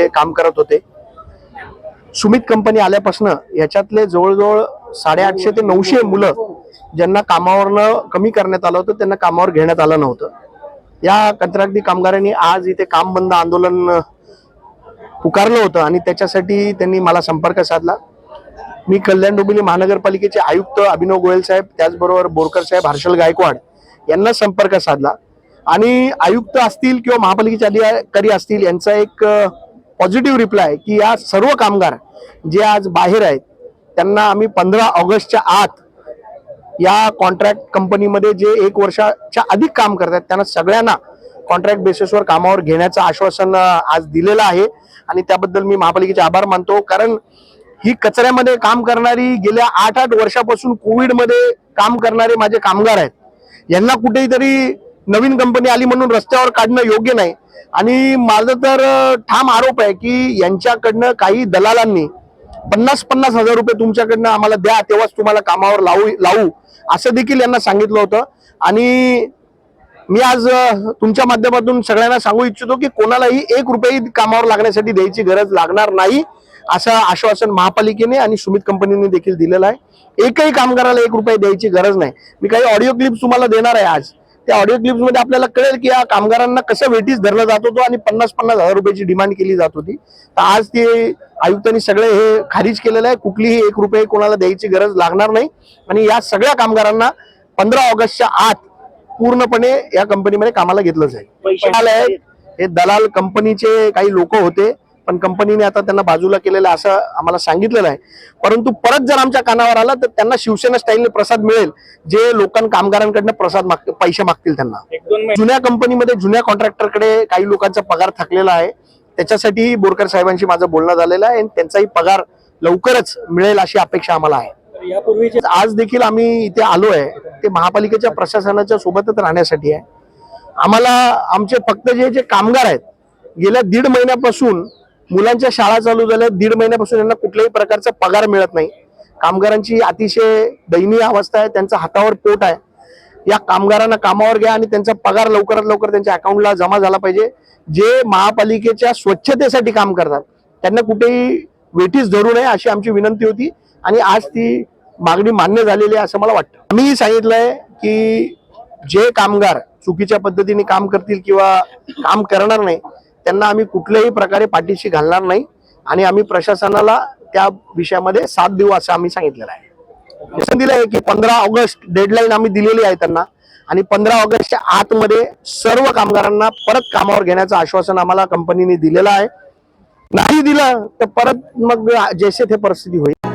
ते काम करत होते. सुमित कंपनी आल्यापासून याच्यातले जवळजवळ साडेआठशे ते नऊशे मुलं ज्यांना कामावरनं कमी करण्यात आलं होतं त्यांना कामावर घेण्यात आलं नव्हतं. या कंत्राटी कामगारांनी आज इथे काम बंद आंदोलन पुकारलं होतं आणि त्याच्यासाठी त्यांनी मला संपर्क साधला. मी कल्याण डोंबिवली महानगरपालिकेचे आयुक्त अभिनव गोयल साहेब त्याचबरोबर बोरकर साहेब हर्षल गायकवाड यांना संपर्क साधला. आणि आयुक्त असतील किंवा महापालिकेचे अधिकारी असतील यांचा एक पॉझिटिव्ह रिप्लाय की या सर्व कामगार जे आज बाहेर आहेत त्यांना आम्ही पंधरा ऑगस्टच्या आत या कॉन्ट्रॅक्ट कंपनीमध्ये जे एक वर्षाच्या अधिक काम करतात त्यांना सगळ्यांना कॉन्ट्रॅक्ट बेसिसवर कामावर घेण्याचं आश्वासन आज दिलेलं आहे. आणि त्याबद्दल मी महापालिकेचे आभार मानतो. कारण ही कचऱ्यामध्ये काम करणारी गेल्या आठ आठ वर्षापासून कोविडमध्ये काम करणारे माझे कामगार आहेत. यांना कुठेतरी नवीन कंपनी आली म्हणून रस्त्यावर काढणं योग्य नाही. आणि माझं तर ठाम आरोप आहे की यांच्याकडनं काही दलालांनी पन्नास पन्नास हजार रुपये तुमच्याकडनं आम्हाला द्या तेव्हाच तुम्हाला कामावर लावू लावू असं देखील यांना सांगितलं होतं. आणि मी आज तुमच्या माध्यमातून सगळ्यांना सांगू इच्छितो की कोणालाही एक रुपयाही कामावर लागण्यासाठी द्यायची गरज लागणार नाही असं आश्वासन महापालिकेने आणि सुमित कंपनीने देखील दिलेलं आहे. एकही कामगाराला एक रुपये द्यायची गरज नाही. मी काही ऑडिओ क्लिप्स तुम्हाला देणार आहे आज. त्या ऑडिओ क्लिप्समध्ये आपल्याला कळेल की या कामगारांना कसं वेटीस धरलं जात होतं आणि पन्नास पन्नास हजार रुपयाची डिमांड केली जात होती. तर आज ते आयुक्तांनी सगळे हे खारिज केलेलं आहे. कुठलीही एक रुपये कोणाला द्यायची गरज लागणार नाही. आणि या सगळ्या कामगारांना पंधरा ऑगस्टच्या आत पूर्णपणे या कंपनीमध्ये कामाला घेतलं जाईल हे दलाल कंपनीचे काही लोक होते. पण कंपनीने आता त्यांना बाजूला केलेलं असं आम्हाला सांगितलेलं आहे. परंतु परत जर आमच्या कानावर आला तर त्यांना शिवसेना स्टाईलने प्रसाद मिळेल. जे लोकां कामगारांकडनं प्रसाद मागतील पैसे मागतील त्यांना. जुन्या कंपनीमध्ये जुन्या कॉन्ट्रॅक्टरकडे काही लोकांचा पगार थकलेला आहे. त्याच्यासाठी बोरकर साहेबांशी माझं बोलणं झालेलं आहे आणि त्यांचाही पगार लवकरच मिळेल अशी अपेक्षा आम्हाला आहे. आज देखील आम्ही इथे आलो आहे ते महापालिकेच्या प्रशासनाच्या सोबतच राहण्यासाठी आहे. आम्हाला आमचे फक्त जे जे कामगार आहेत गेल्या दीड महिन्यापासून मुलांच्या शाळा चालू झाल्या दीड महिन्यापासून यांना कुठल्याही प्रकारचा पगार मिळत नाही. कामगारांची अतिशय दयनीय अवस्था आहे त्यांचा हातावर पोट आहे. या कामगारांना कामावर घ्या आणि त्यांचा पगार लवकरात लवकर त्यांच्या अकाउंटला जमा झाला पाहिजे. जे महापालिकेच्या स्वच्छतेसाठी काम करतात त्यांना कुठेही वेठीस धरू नये अशी आमची विनंती होती आणि आज ती मागणी मान्य झालेली आहे असं मला वाटतं. आम्ही सांगितलंय की जे कामगार चुकीच्या पद्धतीने काम करतील किंवा काम करणार नाही त्यांना आम्ही कुठल्याही प्रकारे पाठीशी घालणार नाही. आणि आम्ही प्रशासनाला त्या विषयामध्ये साथ देऊ असं आम्ही सांगितलेलं आहे. दिलं आहे की पंधरा ऑगस्ट डेडलाईन आम्ही दिलेली आहे त्यांना. आणि पंधरा ऑगस्टच्या आतमध्ये सर्व कामगारांना परत कामावर घेण्याचं आश्वासन आम्हाला कंपनीने दिलेलं आहे. नाही दिलं तर परत मग जैसे थे परिस्थिती होईल.